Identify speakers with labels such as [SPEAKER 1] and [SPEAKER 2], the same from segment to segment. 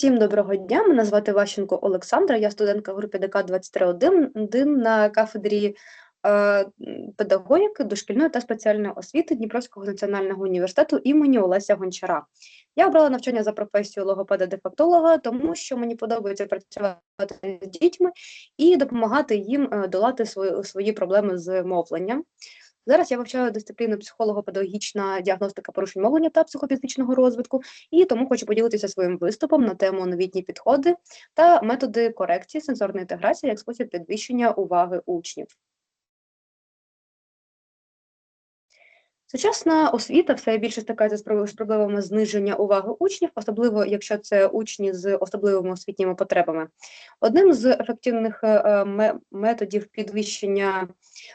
[SPEAKER 1] Всім доброго дня. Мене звати Ващенко Олександра. Я студентка групи ДК 231 на кафедрі е, педагогіки, дошкільної та спеціальної освіти Дніпровського національного університету імені Олеся Гончара. Я обрала навчання за професію логопеда-дефектолога, тому що мені подобається працювати з дітьми і допомагати їм е, долати свої, свої проблеми з мовленням. Зараз я вивчаю дисципліну психолого-педагогічна діагностика порушень мовлення та психофізичного розвитку, і тому хочу поділитися своїм виступом на тему новітні підходи та методи корекції сенсорної інтеграції як спосіб підвищення уваги учнів. Сучасна освіта все більше стикається з проблемами зниження уваги учнів, особливо якщо це учні з особливими освітніми потребами. Одним з ефективних е, методів підвищення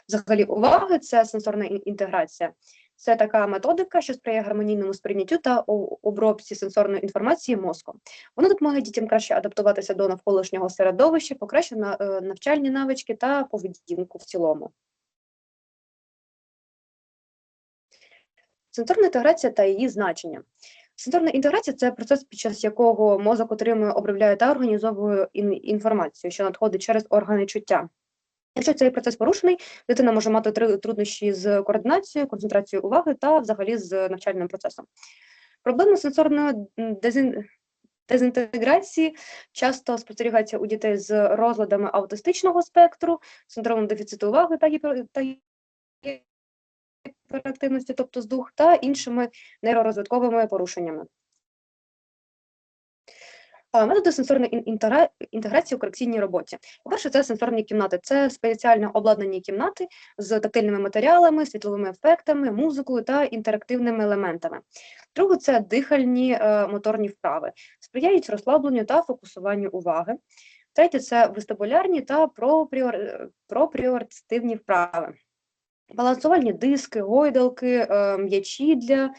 [SPEAKER 1] взагалі уваги це сенсорна інтеграція. Це така методика, що сприяє гармонійному сприйняттю та обробці сенсорної інформації мозком. Вона допомагає дітям краще адаптуватися до навколишнього середовища, покращує е, навчальні навички та поведінку в цілому. Сенсорна інтеграція та її значення. Сенсорна інтеграція це процес, під час якого мозок отримує, обробляє та організовує інформацію, що надходить через органи чуття. Якщо цей процес порушений, дитина може мати труднощі з координацією, концентрацією уваги та взагалі з навчальним процесом. Проблеми сенсорної дезін... дезінтеграції часто спостерігаються у дітей з розладами аутистичного спектру, синдромом дефіциту уваги та гіпер гіперактивності, тобто здух, та іншими нейророзвитковими порушеннями. Методи сенсорної інтеграції у корекційній роботі. По-перше, це сенсорні кімнати. Це спеціально обладнані кімнати з тактильними матеріалами, світловими ефектами, музикою та інтерактивними елементами. Друге, це дихальні е, моторні вправи, сприяють розслабленню та фокусуванню уваги. Третє це вестибулярні та пропріортивні вправи балансувальні диски, гойдалки, е, м'ячі для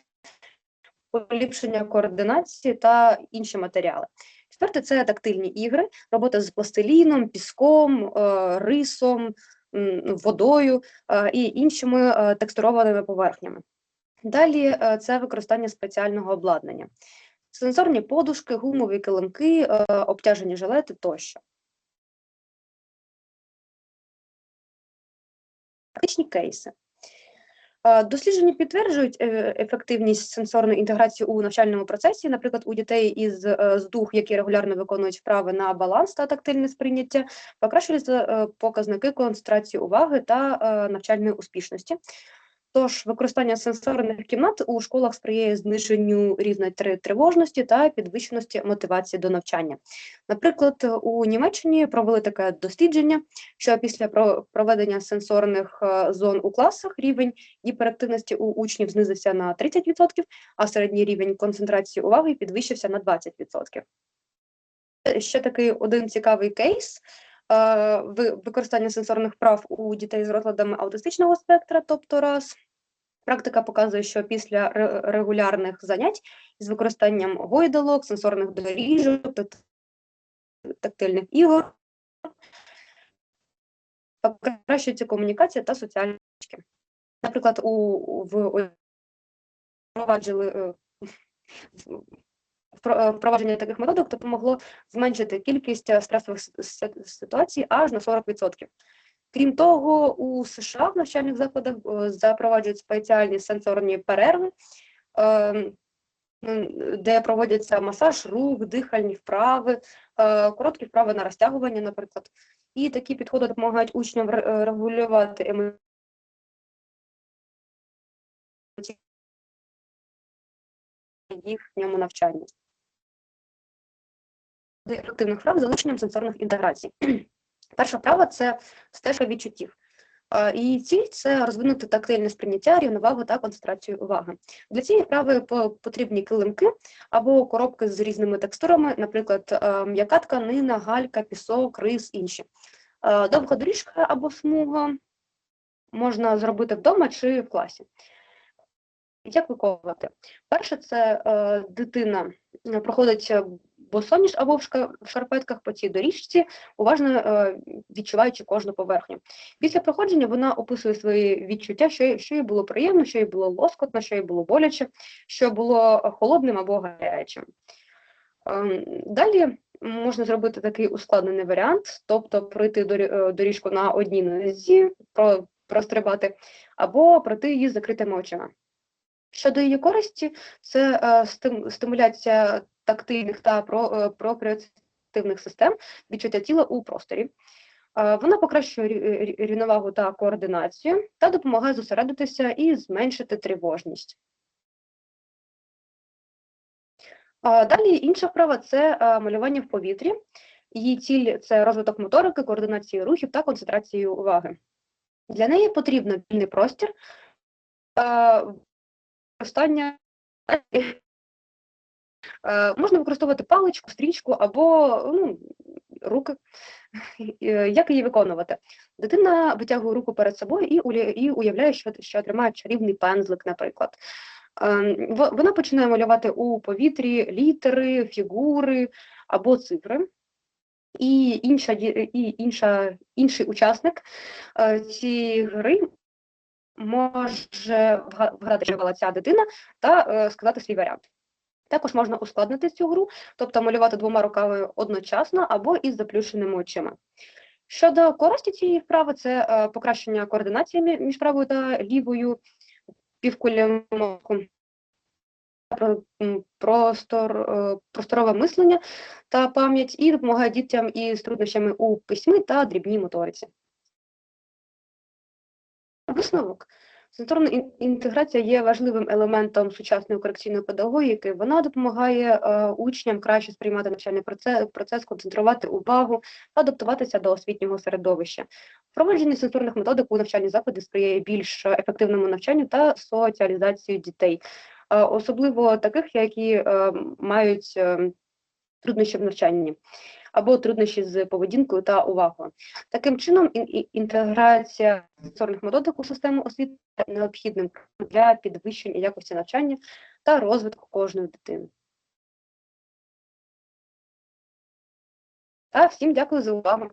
[SPEAKER 1] поліпшення координації та інші матеріали. Четверте це тактильні ігри, робота з пластиліном, піском, е, рисом, водою е, і іншими текстурованими поверхнями. Далі це використання спеціального обладнання, сенсорні подушки, гумові килимки, обтяжені жилети тощо. Практичні кейси. Дослідження підтверджують е, ефективність сенсорної інтеграції у навчальному процесі, наприклад, у дітей із е, здух, які регулярно виконують вправи на баланс та тактильне сприйняття, покращуються е, показники концентрації уваги та навчальної успішності. Тож використання сенсорних кімнат у школах сприяє зниженню рівня тривожності та підвищеності мотивації до навчання. Наприклад, у Німеччині провели таке дослідження, що після проведення сенсорних е, зон у класах рівень гіперактивності у учнів знизився на 30%, а середній рівень концентрації уваги підвищився на 20%. Ще такий один цікавий кейс. Е, використання сенсорних прав у дітей з розладами аутистичного спектра, тобто раз. Практика показує, що після регулярних занять з використанням гойдалок, сенсорних доріжок, тактильних ігор, покращується комунікація та соціальні. Наприклад, у в впроваджили Е, впровадження таких методик допомогло зменшити кількість е, стресових ситуацій аж на 40%. Крім того, у США в навчальних закладах е, запроваджують спеціальні сенсорні перерви, ем, де проводяться масаж рук, дихальні вправи, короткі вправи на розтягування, наприклад. І такі підходи допомагають учням регулювати емоційні їхньому навчанні ефективних вправ з залученням сенсорних інтеграцій. Перша вправа це стежка відчуттів. І ціль це розвинути тактильне сприйняття, рівновагу та концентрацію уваги. Для цієї вправи потрібні килимки або коробки з різними текстурами, наприклад, м'яка тканина, галька, пісок, рис, інші. Довга доріжка або смуга можна зробити вдома чи в класі. Як виконувати? Перше, це дитина проходить босоніж або в шарпетках по цій доріжці, уважно е, відчуваючи кожну поверхню. Після проходження вона описує свої відчуття, що що їй було приємно, що їй було лоскотно, що їй було боляче, що було холодним або гарячим. Ем, Далі можна зробити такий ускладнений варіант, тобто пройти е, доріжку на одній нозі, прострибати, або пройти її з закритими очима. Щодо її користі, це е, стимуляція тактильних та про- е, пропріоцептивних систем відчуття тіла у просторі. Вона покращує рі- рі- рівновагу та координацію та допомагає зосередитися і зменшити тривожність. Далі інша вправа це малювання в повітрі. Її ціль це розвиток моторики, координації рухів та концентрації уваги. Для неї потрібен вільний простір, використання. Е, Можна використовувати паличку, стрічку або ну, руки, Е, як її виконувати. Дитина витягує руку перед собою і, уявляє, що, тримає чарівний пензлик, наприклад. Ем, Вона починає малювати у повітрі літери, фігури або цифри. І, інша, і інша, інший учасник е, цієї гри може вгадати, що була ця дитина, та сказати свій варіант. Також можна ускладнити цю гру, тобто малювати двома руками одночасно або із заплющеними очима. Щодо користі цієї вправи, це е, покращення координації між правою та лівою півкулі мозку, про- простор, е, просторове мислення та пам'ять і допомагає дітям із труднощами у письмі та дрібній моториці. Висновок. Сенсорна інтеграція є важливим елементом сучасної корекційної педагогіки. Вона допомагає е, учням краще сприймати навчальний процес, процес, концентрувати увагу та адаптуватися до освітнього середовища. Впровадження сенсорних методик у навчальні заходи сприяє більш ефективному навчанню та соціалізації дітей, е, особливо таких, які е, мають труднощі в навчанні або труднощі з поведінкою та увагою. Таким чином, ін- ін- інтеграція сенсорних методик у систему освіти є необхідним для підвищення якості навчання та розвитку кожної дитини. Та всім дякую за увагу.